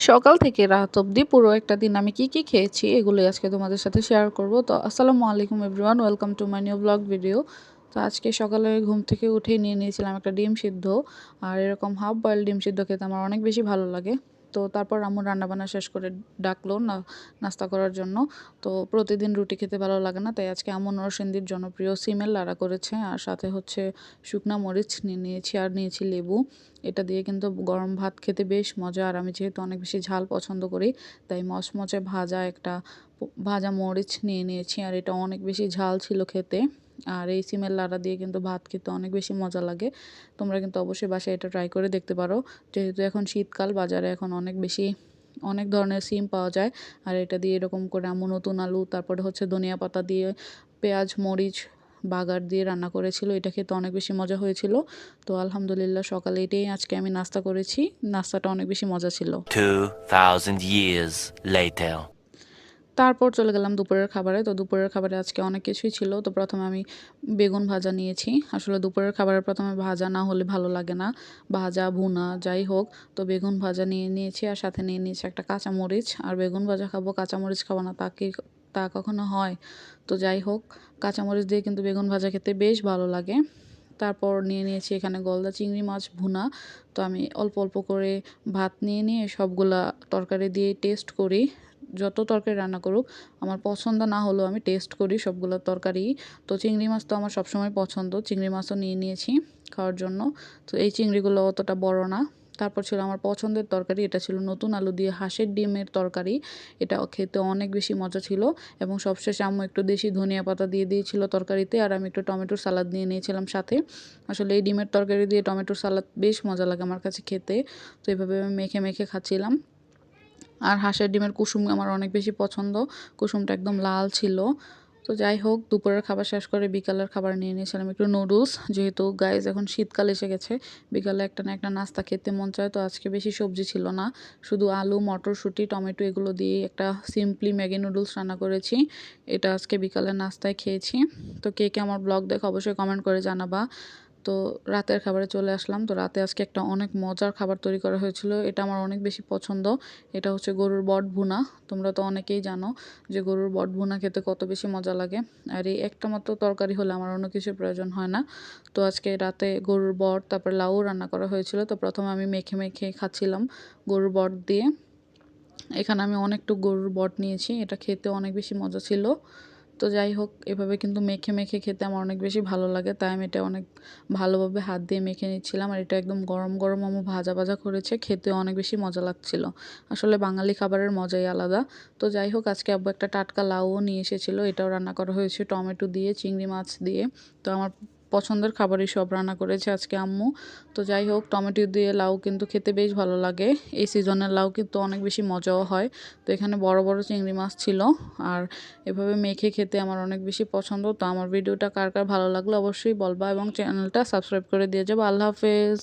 সকাল থেকে রাত অবধি পুরো একটা দিন আমি কি কি খেয়েছি এগুলোই আজকে তোমাদের সাথে শেয়ার করব। তো আসসালামু আলাইকুম everyone welcome to my new vlog video তো আজকে সকালে ঘুম থেকে উঠে নিয়ে নিয়েছিলাম একটা ডিম সিদ্ধ। আর এরকম হাফ বয়েল ডিম সিদ্ধ খেতে আমার অনেক বেশি ভালো লাগে। তো তারপর আম্মু রান্নাবান্না শেষ করে ডাকলো না, নাস্তা করার জন্য। তো প্রতিদিন রুটি খেতে ভালো লাগে না, তাই আজকে আমন নরসিংদীর জনপ্রিয় সিমের লাড়া করেছে। আর সাথে হচ্ছে শুকনা মরিচ নিয়ে নিয়েছি আর নিয়েছি লেবু। এটা দিয়ে কিন্তু গরম ভাত খেতে বেশ মজা। আর আমি যেহেতু অনেক বেশি ঝাল পছন্দ করি, তাই মচমচে ভাজা একটা ভাজা মরিচ নিয়ে নিয়েছি। আর এটা অনেক বেশি ঝাল ছিল খেতে। আর এই সিমের লাড়া দিয়ে কিন্তু ভাত খেতে অনেক বেশি মজা লাগে। তোমরা কিন্তু অবশ্যই বাসায় এটা ট্রাই করে দেখতে পারো। যেহেতু এখন শীতকাল, বাজারে এখন অনেক বেশি, অনেক ধরনের সিম পাওয়া যায়। আর এটা দিয়ে এরকম করে আমু নতুন আলু, তারপরে হচ্ছে ধনিয়া পাতা দিয়ে পেঁয়াজ, মরিচ, বাগার দিয়ে রান্না করেছিল। এটা খেতে অনেক বেশি মজা হয়েছিল। তো আলহামদুলিল্লাহ সকালে এটাই আজকে আমি নাস্তা করেছি। নাস্তাটা অনেক বেশি মজা ছিল। 2000 years later. তারপর চলে গেলাম দুপুরের খাবারে। তো দুপুরের খাবারে আজকে অনেক কিছুই ছিল। তো প্রথমে আমি বেগুন ভাজা নিয়েছি। আসলে দুপুরের খাবারের প্রথমে ভাজা না হলে ভালো লাগে না। ভাজা, ভুনা, যাই হোক, তো বেগুন ভাজা নিয়ে নিয়েছি আর সাথে নিয়ে নিয়েছি একটা কাঁচামরিচ। আর বেগুন ভাজা খাব, কাঁচামরিচ খাব না, তা কি তা কখনো হয়? তো যাই হোক, কাঁচামরিচ দিয়ে কিন্তু বেগুন ভাজা খেতে বেশ ভালো লাগে। তারপর নিয়ে নিয়েছি এখানে গলদা চিংড়ি মাছ, ভুনা। তো আমি অল্প অল্প করে ভাত নিয়ে নিয়ে সবগুলা তরকারি দিয়ে টেস্ট করি। যত তরকারি রান্না করুক, আমার পছন্দ না হলেও আমি টেস্ট করি সবগুলো তরকারি। তো চিংড়ি মাছ তো আমার সবসময় পছন্দ। চিংড়ি মাছও নিয়ে নিয়েছি খাওয়ার জন্য। তো এই চিংড়িগুলো অতটা বড় না। তারপর ছিল আমার পছন্দের তরকারি, এটা ছিল নতুন আলু দিয়ে হাঁসের ডিমের তরকারি। এটা খেতে অনেক বেশি মজা ছিল এবং সবশেষে আম্মু একটু দেশি ধনিয়া পাতা দিয়ে দিয়েছিল তরকারিতে আর আমি একটু টমেটোর সালাদ নিয়ে নিয়েছিলাম সাথে। আসলে এই ডিমের তরকারি দিয়ে টমেটোর সালাদ বেশ মজা লাগে আমার কাছে খেতে। তো এভাবে আমি মেখে মেখে খাচ্ছিলাম। আর হাঁসের ডিমের কুসুম আমার অনেক বেশি পছন্দ। কুসুমটা একদম লাল ছিল। তো যাই হোক, দুপুরের খাবার শেষ করে বিকালের খাবার নিয়ে নিয়েছিলাম একটু নুডলস যেহেতু গাইজ এখন শীতকাল এসে গেছে, বিকালে একটা না একটা নাস্তা খেতে মন চায়, তো আজকে বেশি সবজি ছিল না। শুধু আলু, মটরশুঁটি, টমেটো এগুলো দিয়ে একটা সিম্পলি ম্যাগি নুডলস রান্না করেছি। এটা আজকে বিকালের নাস্তায় খেয়েছি। তো কে কে আমার ব্লগ দেখে অবশ্যই কমেন্ট করে জানাবা। তো রাতের খাবারে চলে আসলাম। তো রাতে আজকে একটা অনেক মজার খাবার তৈরি করা হয়েছিল। এটা আমার অনেক বেশি পছন্দ। এটা হচ্ছে গরুর বট ভুনা। তোমরা তো অনেকেই জানো যে গরুর বট ভুনা খেতে কত বেশি মজা লাগে। আর এই একটা মাত্র তরকারি হলে আমার অন্য কিছুর প্রয়োজন হয় না। তো আজকে রাতে গরুর বট, তারপর লাউ রান্না করা হয়েছিল। তো প্রথমে আমি মেখে মেখে খাচ্ছিলাম গরুর বট দিয়ে। এখানে আমি অনেকটু গরুর বট নিয়েছি। এটা খেতে অনেক বেশি মজা ছিল। তো যাই হোক, এভাবে কিন্তু মেখে মেখে খেতে আমার অনেক বেশি ভালো লাগে। তাই আমি এটা অনেক ভালোভাবে হাত দিয়ে মেখে নিচ্ছিলাম আর এটা একদম গরম গরম আমার ভাজা ভাজা করেছে, খেতে অনেক বেশি মজা লাগছিল। আসলে বাঙালি খাবারের মজাই আলাদা। তো যাই হোক, আজকে আব্বু একটা টাটকা লাউও নিয়ে এসেছিল, এটাও রান্না করা হয়েছে টমেটো দিয়ে, চিংড়ি মাছ দিয়ে। তো আমার পছন্দের খাবারই সব রান্না করেছে আজকে আম্মু। তো যাই হোক, টমেটো দিয়ে লাউ কিন্তু খেতে বেশ ভালো লাগে। এই সিজনের লাউ কিন্তু অনেক বেশি মজাও হয়। তো এখানে বড় বড় চিংড়ি মাছ ছিল আর এভাবে মেখে খেতে আমার অনেক বেশি পছন্দ। তো আমার ভিডিওটা কার কার ভালো লাগল অবশ্যই বলবা এবং চ্যানেলটা সাবস্ক্রাইব করে দিয়ে যাব। আল্লাহ হাফেজ।